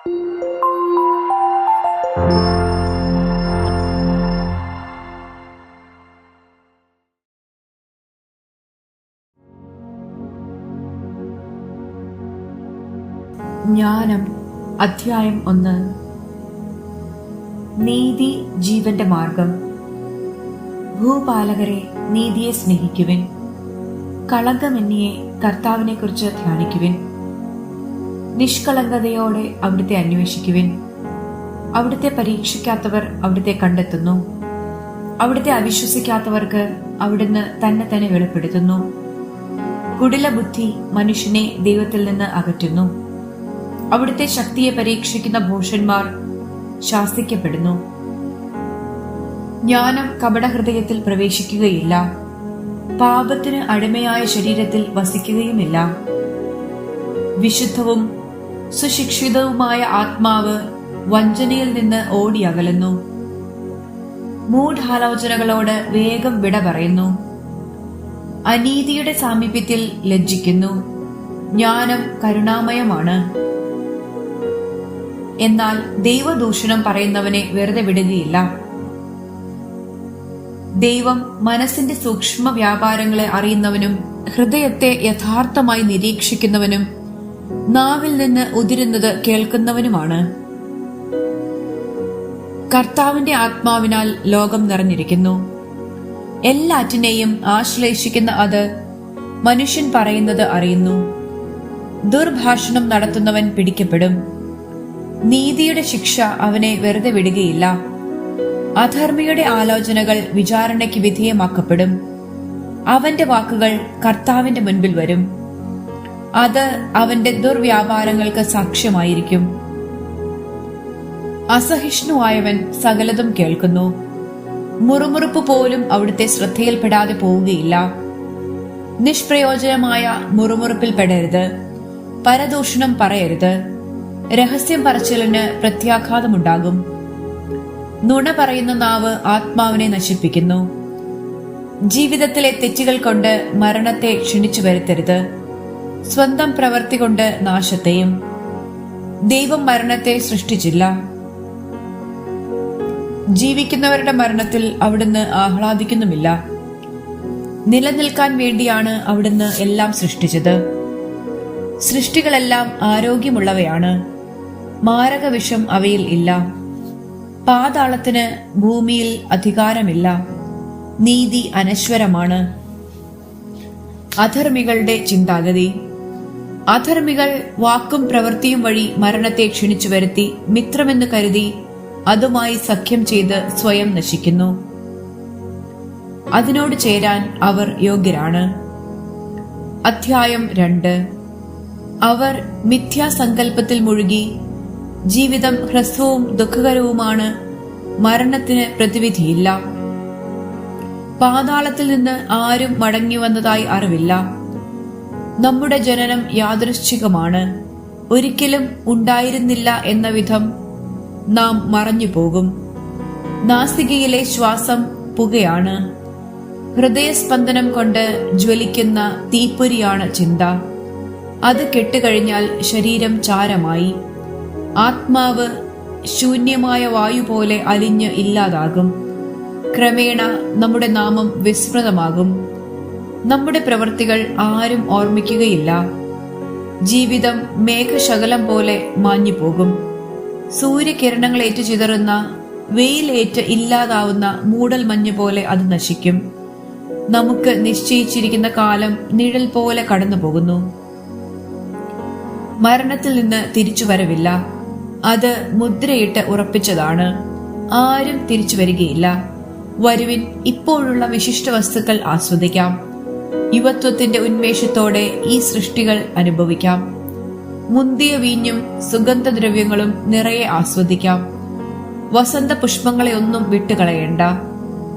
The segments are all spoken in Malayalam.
ജ്ഞാനം അധ്യായം ഒന്ന്. നീതി ജീവന്റെ മാർഗം. ഭൂപാലകരെ നീതിയെ സ്നേഹിക്കുവിൻ. കളങ്കമെന്നിയെ കർത്താവിനെ കുറിച്ച് ധ്യാനിക്കുവിൻ. നിഷ്കളങ്കതയോടെ അവിടുത്തെ അന്വേഷിക്കുവിൻ. അവിടുത്തെ പരീക്ഷിക്കാത്തവർ അവിടുത്തെ കണ്ടെത്തുന്നു. അവിടുത്തെ അവിശ്വസിക്കാത്തവർക്ക് അവിടുന്ന് തന്നെ തന്നെ വെളിപ്പെടുത്തുന്നു. കുടില ബുദ്ധി മനുഷ്യനെ ദൈവത്തിൽ നിന്ന് അകറ്റുന്നു. അവിടുത്തെ ശക്തിയെ പരീക്ഷിക്കുന്ന ഭൂഷന്മാർ ശാസിക്കപ്പെടുന്നു. ജ്ഞാനം കപടഹൃദയത്തിൽ പ്രവേശിക്കുകയില്ല. പാപത്തിന് അടിമയായ ശരീരത്തിൽ വസിക്കുകയുമില്ല. വിശുദ്ധവും സുശിക്ഷിതവുമായ ആത്മാവ് വഞ്ചനയിൽ നിന്ന് ഓടിയകലുന്നു മൂഢാലോചനകളോട് വേഗം വിട പറയുന്നു. അനീതിയുടെ സാമീപ്യത്തിൽ ലജ്ജിക്കുന്നു. ജ്ഞാനം കരുണാമയമാണ്. എന്നാൽ ദൈവദൂഷണം പറയുന്നവനെ വെറുതെ വിടുകയില്ല. ദൈവം മനസ്സിന്റെ സൂക്ഷ്മ വ്യാപാരങ്ങളെ അറിയുന്നവനും ഹൃദയത്തെ യഥാർത്ഥമായി നിരീക്ഷിക്കുന്നവനും നാവിൽ നിന്ന് ഉതിരുന്നത് കേൾക്കുന്നവനുമാണ്. കർത്താവിന്റെ ആത്മാവിനാൽ ലോകം നിറഞ്ഞിരിക്കുന്നു. എല്ലാറ്റിനെയും ആശ്ലേഷിക്കുന്ന അത് മനുഷ്യൻ പറയുന്നത് അറിയുന്നു. ദുർഭാഷണം നടത്തുന്നവൻ പിടിക്കപ്പെടും. നീതിയുടെ ശിക്ഷ അവനെ വെറുതെ വിടുകയില്ല. അധർമ്മിയുടെ ആലോചനകൾ വിചാരണയ്ക്ക് വിധേയമാക്കപ്പെടും. അവന്റെ വാക്കുകൾ കർത്താവിന്റെ മുൻപിൽ വരും. അത് അവന്റെ ദുർവ്യാപാരങ്ങൾക്ക് സാക്ഷ്യമായിരിക്കും. അസഹിഷ്ണുവായവൻ സകലതും കേൾക്കുന്നു. മുറുമുറുപ്പ് പോലും അവിടുത്തെ ശ്രദ്ധയിൽപ്പെടാതെ പോവുകയില്ല. നിഷ്പ്രയോജനമായ മുറുമുറുപ്പിൽ പെടരുത്. പരദൂഷണം പറയരുത്. രഹസ്യം പറച്ചിലിന് പ്രത്യാഘാതമുണ്ടാകും. നുണ പറയുന്ന നാവ് ആത്മാവിനെ നശിപ്പിക്കുന്നു. ജീവിതത്തിലെ തെറ്റുകൾ കൊണ്ട് മരണത്തെ ക്ഷണിച്ചു വരുത്തരുത്. സ്വന്തം പ്രവൃത്തി കൊണ്ട് നാശത്തെയും ദൈവം മരണത്തെ സൃഷ്ടിച്ചില്ല. ജീവിക്കുന്നവരുടെ മരണത്തിൽ അവിടുന്ന് ആഹ്ലാദിക്കുന്നുമില്ല. നിലനിൽക്കാൻ വേണ്ടിയാണ് അവിടുന്ന് എല്ലാം സൃഷ്ടിച്ചത്. സൃഷ്ടികളെല്ലാം ആരോഗ്യമുള്ളവയാണ്. മാരകവിഷം അവയിൽ ഇല്ല. പാതാളത്തിന് ഭൂമിയിൽ അധികാരമില്ല. നീതി അനശ്വരമാണ്. അധർമ്മികളുടെ ചിന്താഗതി. അധർമ്മികൾ വാക്കും പ്രവൃത്തിയും വഴി മരണത്തെ ക്ഷണിച്ചു വരുത്തി മിത്രമെന്ന് കരുതി അതുമായി സഖ്യം ചെയ്ത് സ്വയം നശിക്കുന്നു. അതിനോട് ചേരാൻ അവർ യോഗ്യരാണ്. അധ്യായം രണ്ട്. അവർ മിഥ്യാസങ്കല്പത്തിൽ മുഴുകി ജീവിതം ഹ്രസ്വവും ദുഃഖകരവുമാണ് മരണത്തിന് പ്രതിവിധിയില്ല. പാതാളത്തിൽ നിന്ന് ആരും മടങ്ങി വന്നതായി അറിവില്ല. നമ്മുടെ ജനനം യാദൃശ്ചികമാണ്. ഒരിക്കലും ഉണ്ടായിരുന്നില്ല എന്ന വിധം നാം മറഞ്ഞു പോകും. നാസികയിലെ ശ്വാസം പുകയാണ്. ഹൃദയസ്പന്ദനം കൊണ്ട് ജ്വലിക്കുന്ന തീപ്പൊരിയാണ് ചിന്ത. അത് കെട്ടുകഴിഞ്ഞാൽ ശരീരം ചാരമായി. ആത്മാവ് ശൂന്യമായ വായു പോലെ അലിഞ്ഞ് ഇല്ലാതാകും. ക്രമേണ നമ്മുടെ നാമം വിസ്മൃതമാകും. നമ്മുടെ പ്രവൃത്തികൾ ആരും ഓർമ്മിക്കുകയില്ല. ജീവിതം മേഘശകലം പോലെ മാഞ്ഞു പോകും സൂര്യകിരണങ്ങളേറ്റ് ചിതറുന്ന വെയിലേറ്റ് ഇല്ലാതാവുന്ന മൂടൽ മഞ്ഞ് പോലെ അത് നശിക്കും. നമുക്ക് നിശ്ചയിച്ചിരിക്കുന്ന കാലം നിഴൽ പോലെ കടന്നു പോകുന്നു മരണത്തിൽ നിന്ന് തിരിച്ചു വരവില്ല. അത് മുദ്രയിട്ട് ഉറപ്പിച്ചതാണ്. ആരും തിരിച്ചു വരികയില്ല. വരുവിൻ ഇപ്പോഴുള്ള വിശിഷ്ട വസ്തുക്കൾ ആസ്വദിക്കാം. യുവത്വത്തിന്റെ ഉന്മേഷത്തോടെ ഈ സൃഷ്ടികൾ അനുഭവിക്കാം. മുന്തിയ വീഞ്ഞും സുഗന്ധദ്രവ്യങ്ങളും നിറയെ ആസ്വദിക്കാം. വസന്ത പുഷ്പങ്ങളെ ഒന്നും വിട്ടുകളയണ്ട.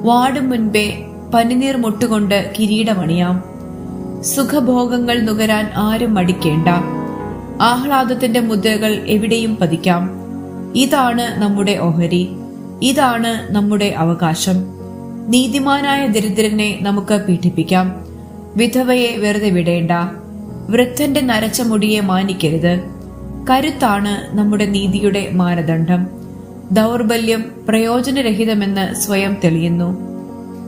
വാടും മുൻപേ പനിനീർ മുട്ടുകൊണ്ട് കിരീടമണിയാം. സുഖഭോഗങ്ങൾ നുകരാൻ ആരും മടിക്കേണ്ട. ആഹ്ലാദത്തിന്റെ മുദ്രകൾ എവിടെയും പതിക്കാം. ഇതാണ് നമ്മുടെ ഓഹരി. ഇതാണ് നമ്മുടെ അവകാശം. നീതിമാനായ ദരിദ്രനെ നമുക്ക് പീഡിപ്പിക്കാം. വിധവയെ വെറുതെ വിടേണ്ട. വൃദ്ധന്റെ നരച്ച മുടിയെ മാനിക്കരുത്. കരുത്താണ് നമ്മുടെ നീതിയുടെ മാനദണ്ഡം. ദൗർബല്യം പ്രയോജനരഹിതമെന്ന് സ്വയം തെളിയുന്നു.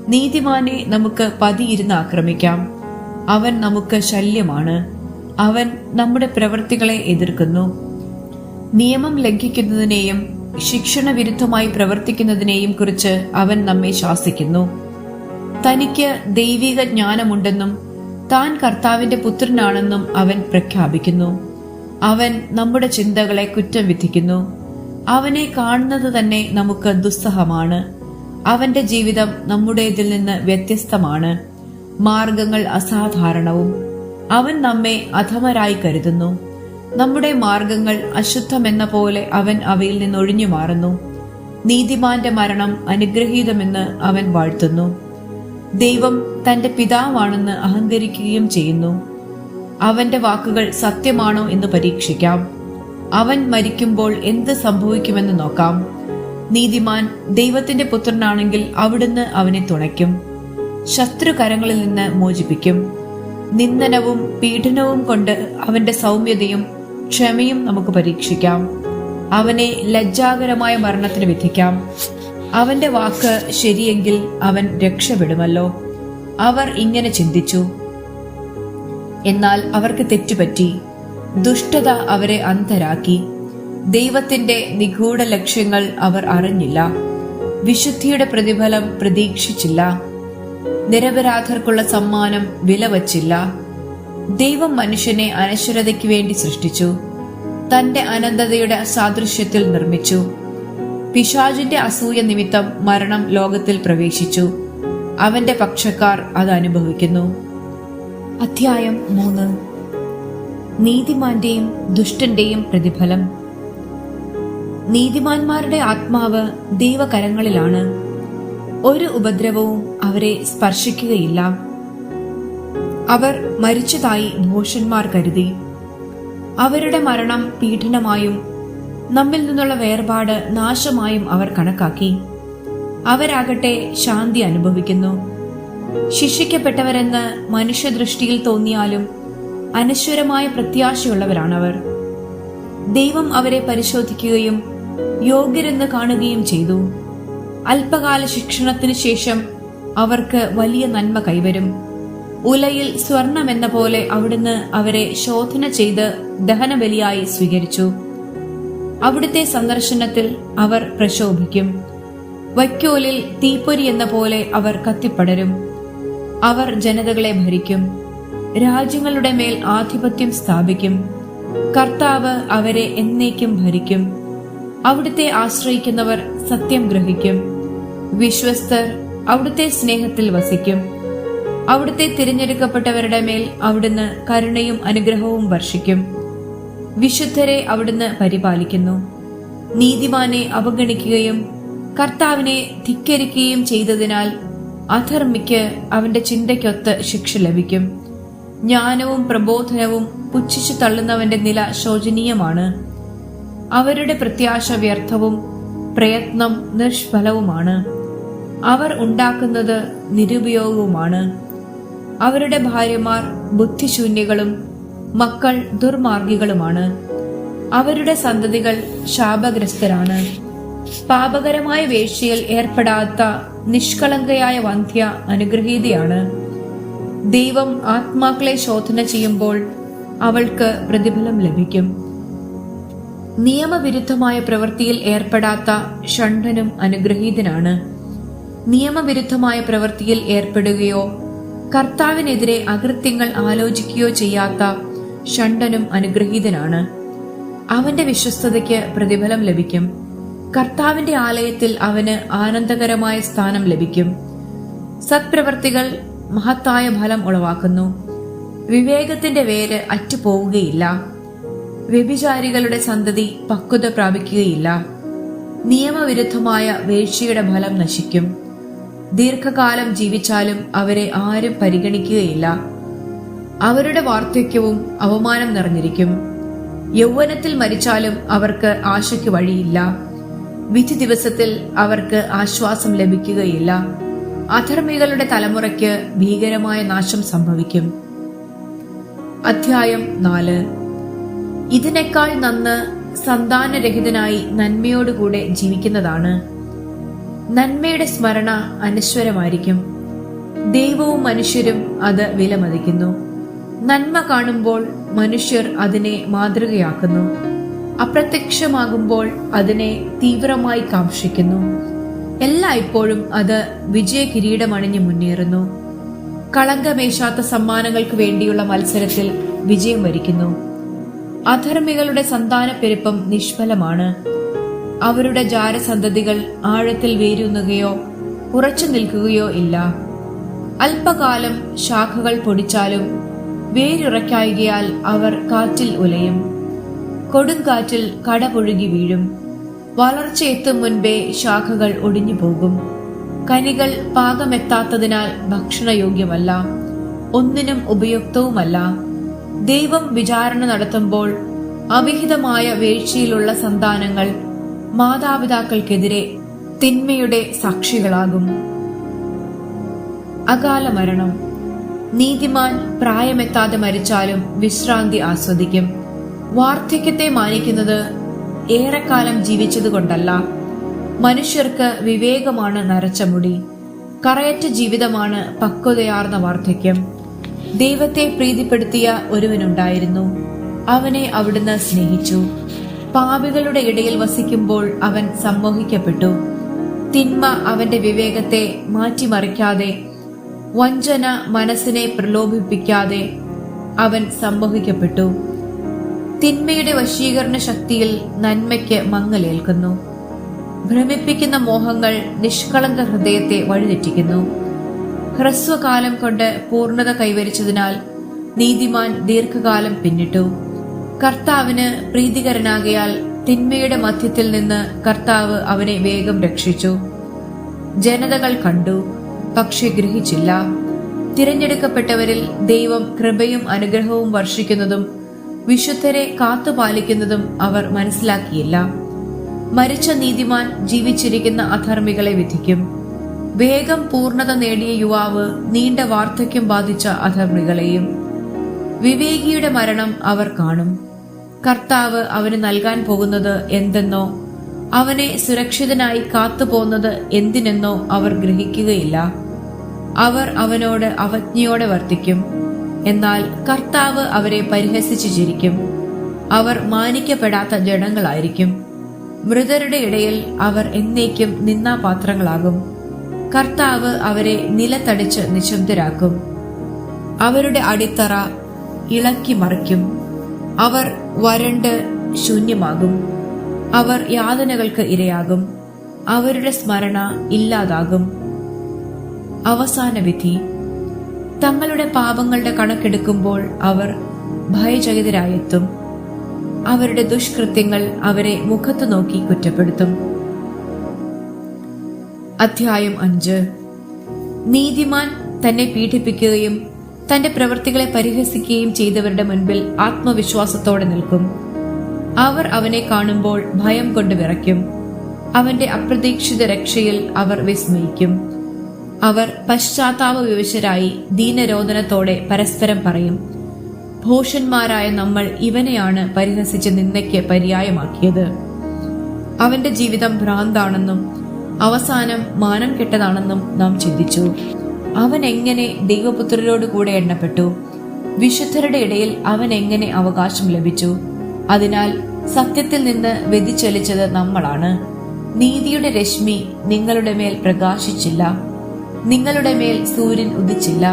നീതിമാനെ നമുക്ക് പതിയിരുന്ന് ആക്രമിക്കാം. അവൻ നമുക്ക് ശല്യമാണ്. അവൻ നമ്മുടെ പ്രവൃത്തികളെ എതിർക്കുന്നു. നിയമം ലംഘിക്കുന്നതിനെയും ശിക്ഷണ വിരുദ്ധമായി പ്രവർത്തിക്കുന്നതിനെയും കുറിച്ച് അവൻ നമ്മെ ശാസിക്കുന്നു. തനിക്ക് ദൈവിക ജ്ഞാനമുണ്ടെന്നും താൻ കർത്താവിന്റെ പുത്രനാണെന്നും അവൻ പ്രഖ്യാപിക്കുന്നു. അവൻ നമ്മുടെ ചിന്തകളെ കുറ്റം വിധിക്കുന്നു. അവനെ കാണുന്നത് തന്നെ നമുക്ക് ദുസ്സഹമാണ്. അവന്റെ ജീവിതം നമ്മുടേതിൽ നിന്ന് വ്യത്യസ്തമാണ്. മാർഗങ്ങൾ അസാധാരണവും. അവൻ നമ്മെ അധമരായി കരുതുന്നു. നമ്മുടെ മാർഗങ്ങൾ അശുദ്ധമെന്ന പോലെ അവൻ അവയിൽ നിന്ന് ഒഴിഞ്ഞു മാറുന്നു നീതിമാന്റെ മരണം അനുഗ്രഹീതമെന്ന് അവൻ വാഴ്ത്തുന്നു. ദൈവം തന്റെ പിതാവാണെന്ന് അഹങ്കരിക്കുകയും ചെയ്യുന്നു. അവന്റെ വാക്കുകൾ സത്യമാണോ എന്ന് പരീക്ഷിക്കാം. അവൻ മരിക്കുമ്പോൾ എന്ത് സംഭവിക്കുമെന്ന് നോക്കാം. നീതിമാൻ ദൈവത്തിന്റെ പുത്രനാണെങ്കിൽ അവിടുന്ന് അവനെ തുണയ്ക്കും. ശത്രുകരങ്ങളിൽ നിന്ന് മോചിപ്പിക്കും. നിന്ദനവും പീഡനവും കൊണ്ട് അവന്റെ സൗമ്യതയും ക്ഷമയും നമുക്ക് പരീക്ഷിക്കാം. അവനെ ലജ്ജാകരമായ മരണത്തിന് വിധിക്കാം. അവന്റെ വാക്ക് ശരിയെങ്കിൽ അവൻ രക്ഷപ്പെടുമല്ലോ. അവർ ഇങ്ങനെ ചിന്തിച്ചു. എന്നാൽ അവർക്ക് തെറ്റുപറ്റി. ദുഷ്ടത അവരെ അന്ധരാക്കി. ദൈവത്തിന്റെ നിഗൂഢ ലക്ഷ്യങ്ങൾ അവർ അറിഞ്ഞില്ല. വിശുദ്ധിയുടെ പ്രതിഫലം പ്രതീക്ഷിച്ചില്ല. നിരപരാധർക്കുള്ള സമ്മാനം വിലവച്ചില്ല. ദൈവം മനുഷ്യനെ അനശ്വരതയ്ക്ക് വേണ്ടി സൃഷ്ടിച്ചു. തന്റെ അനന്തതയുടെ സാദൃശ്യത്തിൽ നിർമ്മിച്ചു. പിശാചിന്റെ അസൂയ നിമിത്തം മരണം ലോകത്തിൽ പ്രവേശിച്ചു. അവന്റെ പക്ഷക്കാർ അത് അനുഭവിക്കുന്നു. അധ്യായം മൂന്ന്. നീതിമാന്റെയും ദുഷ്ടന്റെയും പ്രതിഫലം. നീതിമാന്മാരുടെ ആത്മാവ് ദൈവകരങ്ങളിലാണ്. ഒരു ഉപദ്രവവും അവരെ സ്പർശിക്കുകയില്ല. അവർ മരിച്ചതായി ഭോഷന്മാർ കരുതി. അവരുടെ മരണം പീഡനമായും നമ്മിൽ നിന്നുള്ള വേർപാട് നാശമായും അവർ കണക്കാക്കി. അവരാകട്ടെ ശാന്തി അനുഭവിക്കുന്നു. ശിക്ഷിക്കപ്പെട്ടവരെന്ന് മനുഷ്യദൃഷ്ടിയിൽ തോന്നിയാലും അനശ്വരമായ പ്രത്യാശയുള്ളവരാണവർ. ദൈവം അവരെ പരിശോധിക്കുകയും യോഗ്യരെന്ന് കാണുകയും ചെയ്തു. അല്പകാല ശിക്ഷണത്തിന് ശേഷം അവർക്ക് വലിയ നന്മ കൈവരും. ഉലയിൽ സ്വർണമെന്ന പോലെ അവിടുന്ന് അവരെ ശോധന ചെയ്ത് ദഹനബലിയായി സ്വീകരിച്ചു. അവിടുത്തെ സന്ദർശനത്തിൽ അവർ പ്രശോഭിക്കും. വൈക്കോലിൽ തീപ്പൊരി എന്ന പോലെ അവർ കത്തിപ്പടരും. അവർ ജനതകളെ ഭരിക്കും. രാജ്യങ്ങളുടെ മേൽ ആധിപത്യം സ്ഥാപിക്കും. കർത്താവ് അവരെ എന്നേക്കും ഭരിക്കും. അവിടുത്തെ ആശ്രയിക്കുന്നവർ സത്യം ഗ്രഹിക്കും. വിശ്വസ്തർ അവിടുത്തെ സ്നേഹത്തിൽ വസിക്കും. അവിടുത്തെ തിരഞ്ഞെടുക്കപ്പെട്ടവരുടെ മേൽ അവിടുന്ന് കരുണയും അനുഗ്രഹവും വർഷിക്കും. വിശുദ്ധരെ അവിടുന്ന് പരിപാലിക്കുന്നു. നീതിമാനെ അവഗണിക്കുകയും കർത്താവിനെ ധിക്കരിക്കുകയും ചെയ്തതിനാൽ അധർമ്മിക്ക് അവന്റെ ചിന്തയ്ക്കൊത്ത് ശിക്ഷ ലഭിക്കും. ജ്ഞാനവും പ്രബോധനവും പുച്ഛിച്ചു തള്ളുന്നവന്റെ നില ശോചനീയമാണ്. അവരുടെ പ്രത്യാശ വ്യർത്ഥവും പ്രയത്നം നിഷ്ഫലവുമാണ് അവർ ഉണ്ടാക്കുന്നത് നിരുപയോഗവുമാണ്. അവരുടെ ഭാര്യമാർ ബുദ്ധിശൂന്യകളും മക്കൾ ദുർമാർഗികളുമാണ്. അവരുടെ സന്തതികൾ ശാപഗ്രസ്തരാണ്. പാപകരമായ വേഴ്ചയിൽ ഏർപ്പെടാത്ത നിഷ്കളങ്കയായ വന്ധ്യ അനുഗ്രഹീതയാണ്. ദൈവം ആത്മാക്കളെ ശോധന ചെയ്യുമ്പോൾ അവൾക്ക് പ്രതിഫലം ലഭിക്കും. നിയമവിരുദ്ധമായ പ്രവൃത്തിയിൽ ഏർപ്പെടാത്ത ഷണ്ഠനും അനുഗ്രഹീതനാണ്. നിയമവിരുദ്ധമായ പ്രവൃത്തിയിൽ ഏർപ്പെടുകയോ കർത്താവിനെതിരെ അകൃത്യങ്ങൾ ആലോചിക്കുകയോ ചെയ്യാത്ത ഷണ്ഡനും അനുഗ്രഹീതനാണ്. അവന്റെ വിശ്വസ്തതയ്ക്ക് പ്രതിഫലം ലഭിക്കും. കർത്താവിന്റെ ആലയത്തിൽ അവന് ആനന്ദകരമായ സ്ഥാനം ലഭിക്കും. സത്പ്രവർത്തികൾ മഹത്തായ ഫലം ഉളവാക്കുന്നു. വിവേകത്തിന്റെ വേര് അറ്റുപോവുകയില്ല. വ്യഭിചാരികളുടെ സന്തതി പക്വത പ്രാപിക്കുകയില്ല. നിയമവിരുദ്ധമായ വേഴ്ചയുടെ ഫലം നശിക്കും. ദീർഘകാലം ജീവിച്ചാലും അവരെ ആരും പരിഗണിക്കുകയില്ല. അവരുടെ വാർദ്ധക്യവും അവമാനം നിറഞ്ഞിരിക്കും. യൗവനത്തിൽ മരിച്ചാലും അവർക്ക് ആശയ്ക്ക് വഴിയില്ല. വിധി ദിവസത്തിൽ അവർക്ക് ആശ്വാസം ലഭിക്കുകയില്ല. അധർമ്മികളുടെ തലമുറയ്ക്ക് ഭീകരമായ നാശം സംഭവിക്കും. അധ്യായം നാല്. ഇതിനേക്കാൾ നന്ന് സന്താനരഹിതനായി നന്മയോടുകൂടെ ജീവിക്കുന്നതാണ്. നന്മയുടെ സ്മരണ അനശ്വരമായിരിക്കും. ദൈവവും മനുഷ്യരും അത് വിലമതിക്കുന്നു. നന്മ കാണുമ്പോൾ മനുഷ്യർ അതിനെ മാതൃകയാക്കുന്നു. അപ്രത്യക്ഷമാകുമ്പോൾ അതിനെ തീവ്രമായി കാക്ഷിക്കുന്നു. എല്ലായ്പ്പോഴും അത് വിജയ കിരീടമണിഞ്ഞ് മുന്നേറുന്നു. കളങ്കമേശാത്ത സമ്മാനങ്ങൾക്ക് വേണ്ടിയുള്ള മത്സരത്തിൽ വിജയം വരിക്കുന്നു. അധർമ്മികളുടെ സന്താന പെരുപ്പം നിഷ്ഫലമാണ്. അവരുടെ ജാരസന്തതികൾ ആഴത്തിൽ വേരുന്നുകയോ ഉറച്ചു നിൽക്കുകയോ ഇല്ല. അല്പകാലം ശാഖകൾ പൊടിച്ചാലും വേരുറയ്ക്കായികയാൽ അവർ കാറ്റിൽ ഉലയും. കൊടുങ്കാറ്റിൽ കടപുഴുകി വീഴും. വളർച്ച എത്തും മുൻപേ ശാഖകൾ ഒടിഞ്ഞു പോകും കനികൾ പാകമെത്താത്തതിനാൽ ഭക്ഷണയോഗ്യമല്ല. ഒന്നിനും ഉപയുക്തവുമല്ല. ദൈവം വിചാരണ നടത്തുമ്പോൾ അവിഹിതമായ വീഴ്ചയിലുള്ള സന്താനങ്ങൾ മാതാപിതാക്കൾക്കെതിരെ തിന്മയുടെ സാക്ഷികളാകും. അകാല മരണം നീതിമാൻ പ്രായമെത്താതെ മരിച്ചാലും വിശ്രാന്തി ആസ്വദിക്കും. വാർദ്ധക്യത്തെ മാനിക്കുന്നത് ഏറെക്കാലം ജീവിച്ചതുകൊണ്ടല്ല. മനുഷ്യർക്ക് വിവേകമാണ് നരച്ച മുടി. കറയറ്റ ജീവിതമാണ് പക്വതയാർന്ന വാർദ്ധക്യം. ദൈവത്തെ പ്രീതിപ്പെടുത്തിയ ഒരുവനുണ്ടായിരുന്നു. അവനെ അവിടുന്ന് സ്നേഹിച്ചു. പാപികളുടെ ഇടയിൽ വസിക്കുമ്പോൾ അവൻ സമ്മോഹിക്കപ്പെട്ടു. തിന്മ അവന്റെ വിവേകത്തെ മാറ്റിമറിക്കാതെ വഞ്ചന മനസ്സിനെ പ്രലോഭിപ്പിക്കാതെ അവൻ സംഭവിക്കപ്പെട്ടു തിന്മയുടെ വശീകരണ ശക്തിയിൽ നന്മയ്ക്ക് മങ്ങലേൽക്കുന്നു. ഭ്രമിപ്പിക്കുന്ന മോഹങ്ങൾ നിഷ്കളങ്ക ഹൃദയത്തെ വഴിതെറ്റിക്കുന്നു. ഹ്രസ്വകാലം കൊണ്ട് പൂർണത കൈവരിച്ചതിനാൽ നീതിമാൻ ദീർഘകാലം പിന്നിട്ടു. കർത്താവിന് പ്രീതികരനാകയാൽ തിന്മയുടെ മധ്യത്തിൽ നിന്ന് കർത്താവ് അവനെ വേഗം രക്ഷിച്ചു. ജനതകൾ കണ്ടു. പക്ഷെ ഗ്രഹിച്ചില്ല. തിരഞ്ഞെടുക്കപ്പെട്ടവരിൽ ദൈവം കൃപയും അനുഗ്രഹവും വർഷിക്കുന്നതും വിശുദ്ധരെ കാത്തുപാലിക്കുന്നതും അവർ മനസ്സിലാക്കിയില്ല. മരിച്ച നീതിമാൻ ജീവിച്ചിരിക്കുന്ന അധർമ്മികളെ വിധിക്കും. വേഗം പൂർണത നേടിയ യുവാവ് നീണ്ട വാർദ്ധക്യം ബാധിച്ച അധർമ്മികളെയും വിവേകിയുടെ മരണം അവർ കാണും. കർത്താവ് അവന് നൽകാൻ പോകുന്നത് എന്തെന്നോ അവനെ സുരക്ഷിതനായി കാത്തുപോകുന്നത് എന്തിനെന്നോ അവർ ഗ്രഹിക്കുകയില്ല. അവർ അവനോട് അവജ്ഞയോടെ വർത്തിക്കും. എന്നാൽ കർത്താവ് അവരെ പരിഹസിച്ചു ചിരിക്കും. അവർ മാനിക്കപ്പെടാത്ത ജഡങ്ങളായിരിക്കും. മൃതരുടെ ഇടയിൽ അവർ എന്നേക്കും നിന്നാപാത്രങ്ങളാകും കർത്താവ് അവരെ നിലത്തടിച്ച് നിശബ്ദരാക്കും. അവരുടെ അടിത്തറ ഇളക്കി മറിക്കും. അവർ വരണ്ട് ശൂന്യമാകും. അവർ യാതനകൾക്ക് ഇരയാകും. അവരുടെ സ്മരണ ഇല്ലാതാകും. അവസാന വിധി. തങ്ങളുടെ പാപങ്ങളുടെ കണക്കെടുക്കുമ്പോൾ അവർ ഭയചകിതരായെത്തും. അവരുടെ ദുഷ്കൃത്യങ്ങൾ അവരെ മുഖത്ത് നോക്കി കുറ്റപ്പെടുത്തും. അധ്യായം അഞ്ച്. നീതിമാൻ തന്നെ പീഡിപ്പിക്കുകയും തന്റെ പ്രവൃത്തികളെ പരിഹസിക്കുകയും ചെയ്തവരുടെ മുൻപിൽ ആത്മവിശ്വാസത്തോടെ നിൽക്കും. അവർ അവനെ കാണുമ്പോൾ ഭയം കൊണ്ട് വിറയ്ക്കും. അവന്റെ അപ്രതീക്ഷിത രക്ഷയിൽ അവർ വിസ്മയിക്കും. അവർ പശ്ചാത്താപ വിവശരായി ദീനരോധനത്തോടെ പരസ്പരം പറയും ഭൂഷന്മാരായ നമ്മൾ ഇവനെയാണ് പരിഹസിച്ച് നിന്നയ്ക്ക് പര്യായമാക്കിയത്. അവന്റെ ജീവിതം ഭ്രാന്താണെന്നും അവസാനം മാനം കെട്ടതാണെന്നും നാം ചിന്തിച്ചു. അവൻ എങ്ങനെ ദൈവപുത്രരോട് കൂടെ എണ്ണപ്പെട്ടു? വിശുദ്ധരുടെ ഇടയിൽ അവൻ എങ്ങനെ അവകാശം ലഭിച്ചു? അതിനാൽ സത്യത്തിൽ നിന്ന് വ്യതിചലിച്ചത് നമ്മളാണ്. നീതിയുടെ രശ്മി നിങ്ങളുടെ മേൽ പ്രകാശിച്ചില്ല. നിങ്ങളുടെ മേൽ സൂര്യൻ ഉദിച്ചില്ല.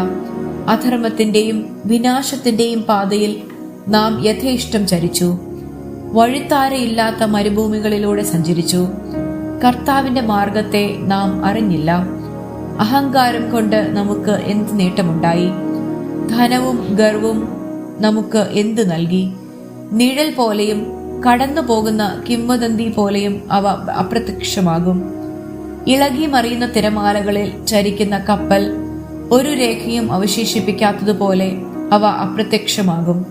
അധർമ്മത്തിന്റെയും വിനാശത്തിന്റെയും പാതയിൽ നാം യഥേഷ്ടം ചരിച്ചു. വഴിത്താരയില്ലാത്ത മരുഭൂമികളിലൂടെ സഞ്ചരിച്ചു. കർത്താവിന്റെ മാർഗത്തെ നാം അറിഞ്ഞില്ല. അഹങ്കാരം കൊണ്ട് നമുക്ക് എന്ത് നേട്ടമുണ്ടായി? ധനവും ഗർവും നമുക്ക് എന്ത് നൽകി? നിഴൽ പോലെയും കടന്നു പോകുന്ന കിംവദന്തി പോലെയും അവ അപ്രത്യക്ഷമാകും. ഇളകി മറിയുന്ന തിരമാലകളിൽ ചരിക്കുന്ന കപ്പൽ ഒരു രേഖയും അവശേഷിപ്പിക്കാത്തതുപോലെ അവ അപ്രത്യക്ഷമാകും.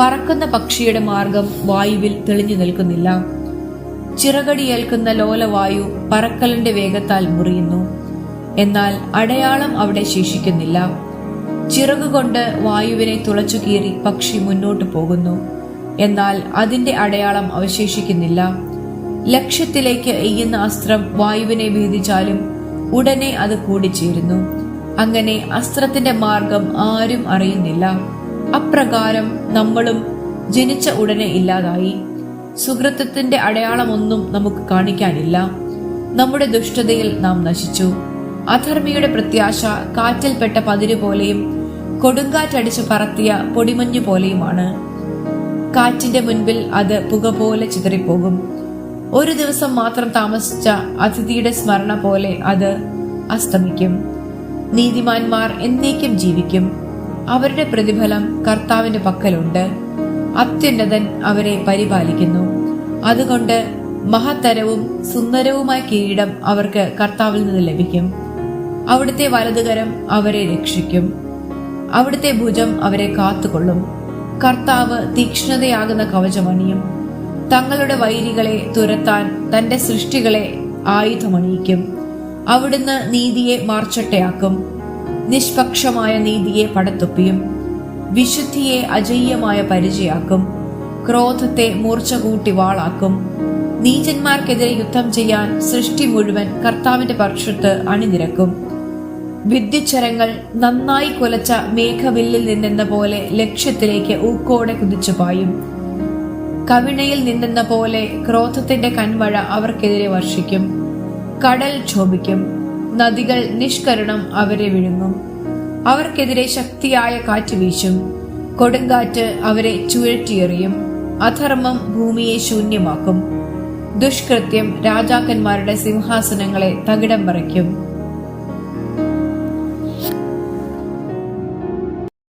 പറക്കുന്ന പക്ഷിയുടെ മാർഗം വായുവിൽ തെളിഞ്ഞു നിൽക്കുന്നില്ല. ചിറകടിയേൽക്കുന്ന ലോലവായു പറക്കലിന്റെ വേഗത്താൽ മുറിയുന്നു. എന്നാൽ അടയാളം അവിടെ ശേഷിക്കുന്നില്ല. ചിറകുകൊണ്ട് വായുവിനെ തുളച്ചു കീറി പക്ഷി മുന്നോട്ടു പോകുന്നു. എന്നാൽ അതിന്റെ അടയാളം അവശേഷിക്കുന്നില്ല. ലക്ഷ്യത്തിലേക്ക് എയ്യുന്ന അസ്ത്രം വായുവിനെ ഭേദിച്ചാലും ഉടനെ അത് കൂടിച്ചേരുന്നു. അങ്ങനെ അസ്ത്രത്തിന്റെ മാർഗം ആരും അറിയുന്നില്ല. അപ്രകാരം നമ്മളും ജനിച്ച ഉടനെ ഇല്ലാതായി. സുഹൃത്തത്തിന്റെ അടയാളമൊന്നും നമുക്ക് കാണിക്കാനില്ല. നമ്മുടെ ദുഷ്ടതയിൽ നാം നശിച്ചു. അധർമ്മിയുടെ പ്രത്യാശ കാറ്റിൽപ്പെട്ട പതിര് പോലെയും കൊടുങ്കാറ്റടിച്ച് പറത്തിയ പൊടിമഞ്ഞു പോലെയുമാണ്. കാറ്റിന്റെ മുൻപിൽ അത് പുക പോലെ ചിതറിപ്പോകും. ഒരു ദിവസം മാത്രം താമസിച്ച അതിഥിയുടെ സ്മരണ പോലെ അത് അസ്തമിക്കും. നീതിമാന്മാർ എന്നേക്കും ജീവിക്കും. അവരുടെ പ്രതിഫലം കർത്താവിന്റെ പക്കലുണ്ട്. അത്യുന്നതൻ അവരെ പരിപാലിക്കുന്നു. അതുകൊണ്ട് മഹത്തരവും സുന്ദരവുമായ കിരീടം അവർക്ക് കർത്താവിൽ നിന്ന് ലഭിക്കും. അവിടുത്തെ വലതുകരം അവരെ രക്ഷിക്കും. അവിടുത്തെ ഭുജം അവരെ കാത്തുകൊള്ളും. കർത്താവ് തീക്ഷ്ണതയാകുന്ന കവചമണിയും തങ്ങളുടെ വൈരികളെ തുരത്താൻ തന്റെ സൃഷ്ടികളെ ആയുധമണിയിക്കും. അവിടുന്ന് നീതിയെ മാർച്ചട്ടയാക്കും. നിഷ്പക്ഷമായ നീതിയെ പടത്തൊപ്പിയും. വിശുദ്ധിയെ അജയ്യമായ പരിചയാക്കും. ക്രോധത്തെ മൂർച്ച കൂട്ടി വാളാക്കും. നീചന്മാർക്കെതിരെ യുദ്ധം ചെയ്യാൻ സൃഷ്ടി മുഴുവൻ കർത്താവിന്റെ പക്ഷത്ത് അണിനിരക്കും. വിദ്യുച്ഛരങ്ങൾ നന്നായി കുലച്ച മേഘവില്ലിൽ നിന്നെന്ന പോലെ ലക്ഷ്യത്തിലേക്ക് ഊക്കോടെ കുതിച്ചു പായും കവിണയിൽ നിന്നെന്ന പോലെ ക്രോധത്തിന്റെ കൺവഴ അവർക്കെതിരെ വർഷിക്കും. കടൽ ക്ഷോഭിക്കും. നദികൾ നിഷ്കരണം അവരെ വിഴുങ്ങും. അവർക്കെതിരെ ശക്തിയായ കാറ്റ് വീശും. കൊടുങ്കാറ്റ് അവരെ ചുഴറ്റിയെറിയും. അധർമ്മം ഭൂമിയെ ശൂന്യമാക്കും. ദുഷ്കൃത്യം രാജാക്കന്മാരുടെ സിംഹാസനങ്ങളെ തകിടം മറയ്ക്കും